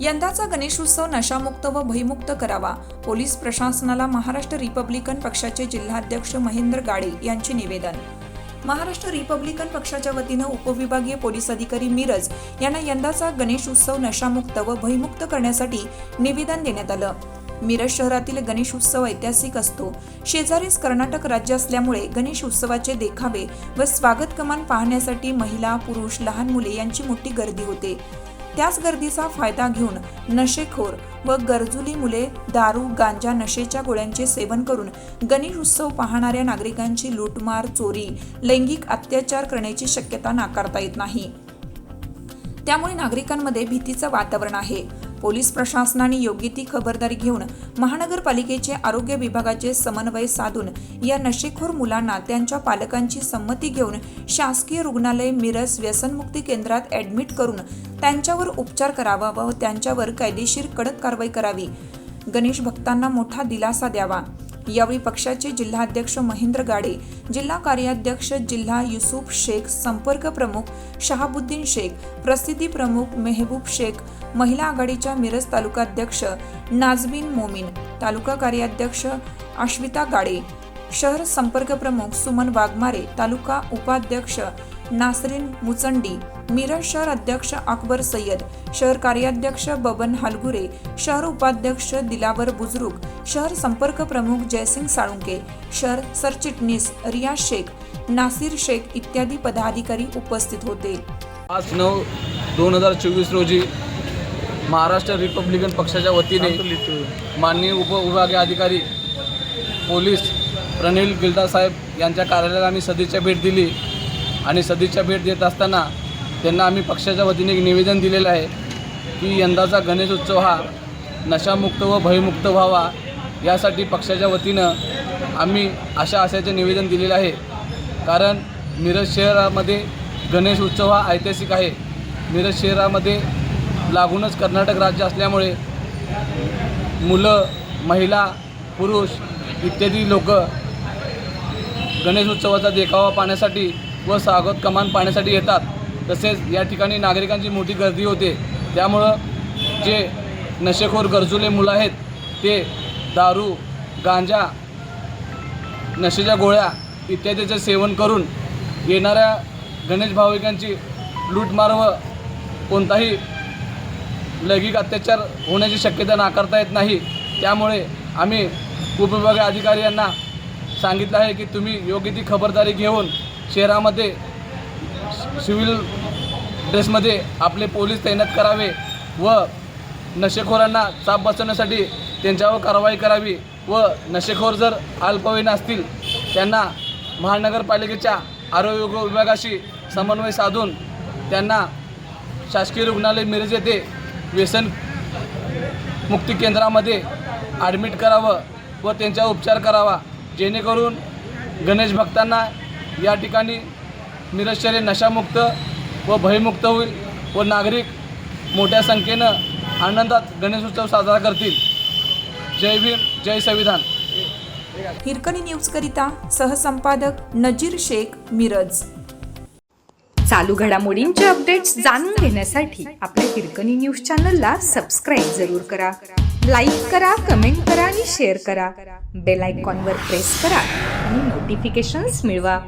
यंदाचा गणेशोत्सव नशामुक्त व भयमुक्त करावा पोलीस प्रशासनाला महाराष्ट्र रिपब्लिकन पक्षाचे जिल्हाध्यक्ष महेंद्र गाडे यांचे निवेदन. महाराष्ट्र रिपब्लिकन पक्षाच्या वतीनं उपविभागीय पोलीस अधिकारी मिरज यांना यंदाचा गणेश उत्सव नशामुक्त व भयमुक्त करण्यासाठी निवेदन देण्यात आलं. मिरज शहरातील गणेश उत्सव ऐतिहासिक असतो. शेजारीच कर्नाटक राज्य असल्यामुळे गणेश उत्सवाचे देखावे व स्वागत कमान पाहण्यासाठी महिला पुरुष लहान मुले यांची मोठी गर्दी होते. त्याच गर्दीचा फायदा घेऊन नशेखोर व गरजुली मुले दारू गांजा नशेच्या गोळ्यांचे सेवन करून गणेश उत्सव पाहणाऱ्या नागरिकांची लूटमार चोरी लैंगिक अत्याचार करण्याची शक्यता नाकारता येत नाही. त्यामुळे नागरिकांमध्ये भीतीचं वातावरण आहे. पोलीस प्रशासनाने योग्य ती खबरदारी घेऊन महानगरपालिकेचे आरोग्य विभागाचे समन्वय साधून या नशेखोर मुलांना त्यांच्या पालकांची संमती घेऊन शासकीय रुग्णालय मिरज व्यसनमुक्ती केंद्रात ॲडमिट करून त्यांच्यावर उपचार करावा व त्यांच्यावर कायदेशीर कडक कारवाई करावी. गणेश भक्तांना मोठा दिलासा द्यावा. यावेळी पक्षाचे जिल्हाध्यक्ष महेंद्र गाडे जिल्हा कार्याध्यक्ष जिल्हा युसुफ शेख संपर्क प्रमुख शहाबुद्दीन शेख प्रसिद्धी प्रमुख मेहबूब शेख महिला आघाडीच्या मिरज तालुकाध्यक्ष नाजबीन मोमीन तालुका कार्याध्यक्ष आश्विता गाडे शहर संपर्क प्रमुख सुमन वाघमारे तालुका उपाध्यक्ष नासरीन मुचंडी मिरज शहर अध्यक्ष अकबर सय्यद शहर कार्याध्यक्ष बबन हालगुरे शहर उपाध्यक्ष दिलावर बुजरुक शहर संपर्क प्रमुख जयसिंग साळुंके शहर सरचिटणीस रियाज शेख नासिर शेख इत्यादी पदाधिकारी उपस्थित होते. पाच नऊ दोन हजार चोवीस रोजी महाराष्ट्र रिपब्लिकन पक्षाच्या वतीने माननीय उपविभागीय अधिकारी पोलीस प्रणील गिल्डा साहेब यांच्या कार्यालयाला आम्ही सदिच्छा भेट दिली. आणि सदिच्छा भेट देत असताना त्यांना आम्ही पक्षाच्या वतीने एक निवेदन दिलेलं आहे की यंदाचा गणेश उत्सव हा नशामुक्त व भयमुक्त व्हावा यासाठी पक्षाच्या वतीनं आम्ही अशा आशयाचे निवेदन दिलेलं आहे. कारण मिरज शहरामध्ये गणेश उत्सव हा ऐतिहासिक आहे. मिरज शहरामध्ये लागूनच कर्नाटक राज्य असल्यामुळे मुलं महिला पुरुष इत्यादी लोक गणेश उत्सवाचा देखावा पाहण्यासाठी व स्वागत कमान पाहण्यासाठी येतात. तसेच या ठिकाणी नागरिकांची मोठी गर्दी होते. त्यामुळं जे नशेखोर गरजुले मुलं आहेत ते दारू गांजा नशेच्या गोळ्या इत्यादीचं सेवन करून येणाऱ्या गणेश भाविकांची लूटमार व कोणताही लैंगिक अत्याचार होण्याची शक्यता नाकारता येत नाही. त्यामुळे आम्ही उपविभागीय अधिकारी यांना सांगितलं आहे की तुम्ही योग्य ती खबरदारी घेऊन शहरामध्ये सिव्हिल ड्रेसमध्ये आपले पोलीस तैनात करावे व नशेखोरांना चाप बसवण्यासाठी त्यांच्यावर कारवाई करावी व नशेखोर जर अल्पवयीन असतील त्यांना महानगरपालिकेच्या आरोग्य विभागाशी समन्वय साधून त्यांना शासकीय रुग्णालय मिरज येथे व्यसन मुक्ती केंद्रामध्ये ॲडमिट करावं व त्यांच्यावर उपचार करावा जेणेकरून गणेश भक्तांना या ठिकाणी हे नशामुक्त व भयमुक्त होईल व नागरिक मोठ्या संख्येनं आनंदात गणेशोत्सव साजरा करतील. जय भीम जय संविधान. हिरकणी न्यूजकरिता सहसंपादक नजीर शेख मिरज. चालू घडामोडींचे अपडेट्स जाणून घेण्यासाठी आपल्या हिरकणी न्यूज चॅनलला सबस्क्राईब जरूर करा. लाईक करा कमेंट करा आणि शेअर करा. बेल आयकॉनवर प्रेस करा आणि नोटिफिकेशन्स मिळवा.